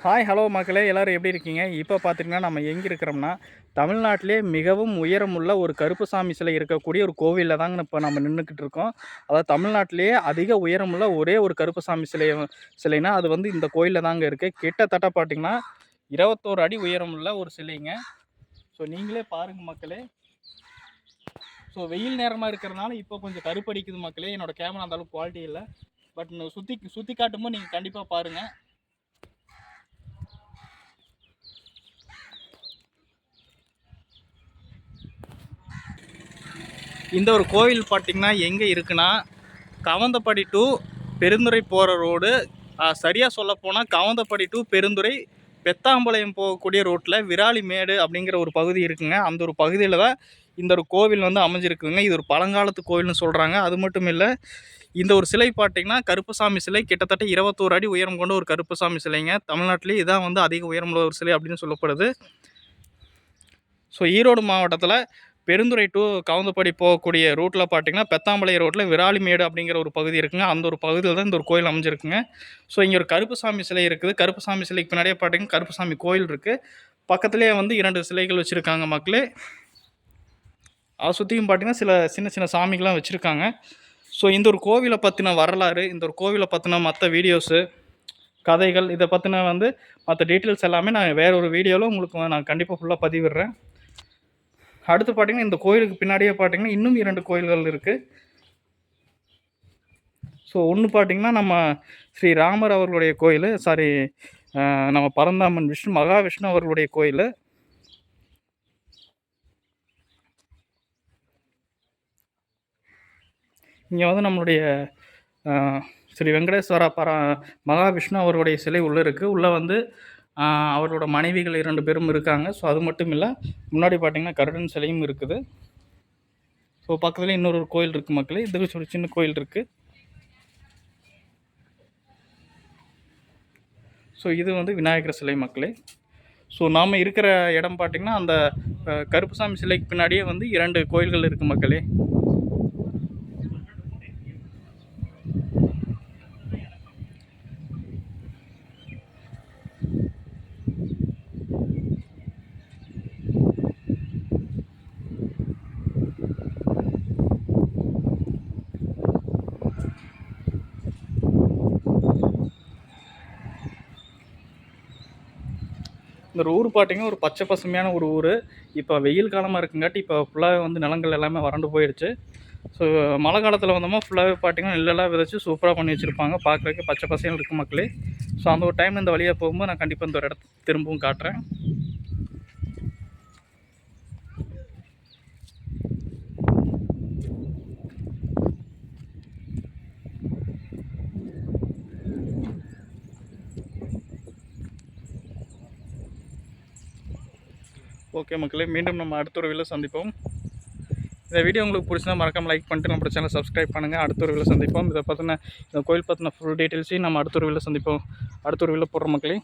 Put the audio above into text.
Hi hello மக்களே எல்லோரும் எப்படி இருக்கீங்க? இப்போ பார்த்திங்கன்னா நம்ம எங்கே இருக்கிறோம்னா தமிழ்நாட்டிலே மிகவும் உயரமுள்ள ஒரு கருப்புசாமி சிலை இருக்கக்கூடிய ஒரு கோவிலில் தாங்க இப்போ நம்ம நின்றுக்கிட்டு இருக்கோம். அதாவது தமிழ்நாட்டிலேயே அதிக உயரமுள்ள ஒரே ஒரு கருப்புசாமி சிலை சிலைனா அது வந்து இந்த கோயிலில் தாங்க இருக்குது கிட்டத்தட்ட பார்த்திங்கன்னா இருபத்தோரு அடி உயரமுள்ள ஒரு சிலைங்க. ஸோ நீங்களே பாருங்கள் மக்களே. ஸோ வெயில் நேரமாக இருக்கிறதுனால இப்போ கொஞ்சம் கருப்படிக்குது மக்களே. என்னோடய கேமரா அந்தளவுக்கு குவாலிட்டி இல்லை. பட் சுற்றி சுற்றி காட்டும்போது நீங்கள் கண்டிப்பாக பாருங்கள் இந்த ஒரு கோவில் பார்த்திங்கன்னா எங்கே இருக்குன்னா கவந்தப்படி டு பெருந்துறை போகிற ரோடு சரியாக சொல்ல போனால் கவந்தப்படி டு பெருந்துறை பெத்தாம்பாளையம் போகக்கூடிய ரோட்டில் விராலிமேடு அப்படிங்கிற ஒரு பகுதி இருக்குங்க. அந்த ஒரு பகுதியில் தான் இந்த ஒரு கோவில் வந்து அமைஞ்சிருக்குங்க. இது ஒரு பழங்காலத்து கோவில்னு சொல்கிறாங்க அது மட்டும் இல்லை இந்த ஒரு சிலை பார்த்திங்கன்னா கருப்புசாமி சிலை. கிட்டத்தட்ட இருபத்தோரு அடி உயரம் கொண்ட ஒரு கருப்புசாமி சிலைங்க. தமிழ்நாட்டிலே இதான் வந்து அதிக உயரமுள்ள ஒரு சிலை அப்படின்னு சொல்லப்படுது. ஸோ ஈரோடு மாவட்டத்தில் பெருந்துறை டு கவுந்தப்படி போகக்கூடிய ரூட்டில் பார்த்தீங்கன்னா பெத்தாம்பாளைய ரோட்டில் விராலிமேடு அப்படிங்கிற ஒரு பகுதி இருக்குங்க. அந்த ஒரு பகுதியில் தான் இந்த ஒரு கோயில் அமைஞ்சிருக்குங்க. ஸோ இங்கே ஒரு கருப்புசாமி சிலை இருக்குது. கருப்புசாமி சிலைக்கு பின்னாடியே பார்த்தீங்கன்னா கருப்புசாமி கோயில் இருக்குது பக்கத்துலேயே வந்து இரண்டு சிலைகள் வச்சுருக்காங்க மக்களே. அதை சுற்றியும் பார்த்தீங்கன்னா சில சின்ன சின்ன சாமிகள்லாம் வச்சுருக்காங்க. ஸோ இந்த ஒரு கோவிலை பற்றின வரலாறு இந்த ஒரு கோவிலை பற்றின மற்ற வீடியோஸு கதைகள் இதை பற்றின வந்து மற்ற டீட்டெயில்ஸ் எல்லாமே நான் வேறு ஒரு வீடியோவில் உங்களுக்கு நான் கண்டிப்பாக ஃபுல்லாக பதிவிடுறேன். அடுத்து பார்த்தீங்கன்னா இந்த கோயிலுக்கு பின்னாடியே பார்த்தீங்கன்னா இன்னும் இரண்டு கோயில்கள் இருக்குது ஸோ ஒன்று பார்த்தீங்கன்னா நம்ம ஸ்ரீ ராமர் அவர்களுடைய கோயில் சாரி நம்ம பரந்தாமன் விஷ்ணு மகாவிஷ்ணு அவர்களுடைய கோயில். இங்கே வந்து நம்மளுடைய ஸ்ரீ வெங்கடேஸ்வர பர மகாவிஷ்ணு அவருடைய சிலை உள்ளே இருக்குது உள்ளே வந்து அவரோட மனைவிகள் இரண்டு பேரும் இருக்காங்க. ஸோ அது மட்டும் இல்லை முன்னாடி பார்த்திங்கன்னா கருடன் சிலையும் இருக்குது. ஸோ பக்கத்தில் இன்னொரு கோயில் இருக்குது மக்களே. இது ஒரு சின்ன கோயில் இருக்குது ஸோ இது வந்து விநாயகர் சிலை மக்களே. ஸோ நாம் இருக்கிற இடம் பார்த்திங்கன்னா அந்த கருப்புசாமி சிலைக்கு பின்னாடியே வந்து இரண்டு கோயில்கள் இருக்குது மக்களே. இந்த ஊர் பார்த்திங்கன்னா ஒரு பச்சை பசுமையான ஒரு ஊர். இப்போ வெயில் காலமாக இருக்குங்காட்டி இப்போ ஃபுல்லாகவே வந்து நிலங்கள் எல்லாமே வறண்டு போயிடுச்சு. ஸோ மழை காலத்தில் வந்தோமா ஃபுல்லாகவே பார்த்திங்கன்னா நெல்லெல்லாம் விதைச்சி சூப்பராக பண்ணி வச்சுருப்பாங்க. பார்க்குறதுக்கு பச்சை பசைகள் இருக்குது மக்களே. ஸோ அந்த ஒரு டைம் இந்த வழியாக போகும்போது நான் கண்டிப்பாக இந்த ஒரு இடத்த திரும்பவும் காட்டுறேன். ஓகே மக்களே மீண்டும் நம்ம அடுத்த ஒரு வீடியோ சந்திப்போம். இந்த வீடியோ உங்களுக்கு பிடிச்சினா மறக்காமல் லைக் பண்ணிட்டு நம்ம சேனல் சப்ஸ்கிரைப் பண்ணுங்கள் அடுத்த ஒரு வீடியோ சந்திப்போம். இதை பார்த்தினா இந்த கோயில் பற்றின ஃபுல் டீட்டெயில்ஸையும் நம்ம அடுத்த ஒரு வீடியோ சந்திப்போம். அடுத்த ஒரு வீடியோ போடுற மக்களே.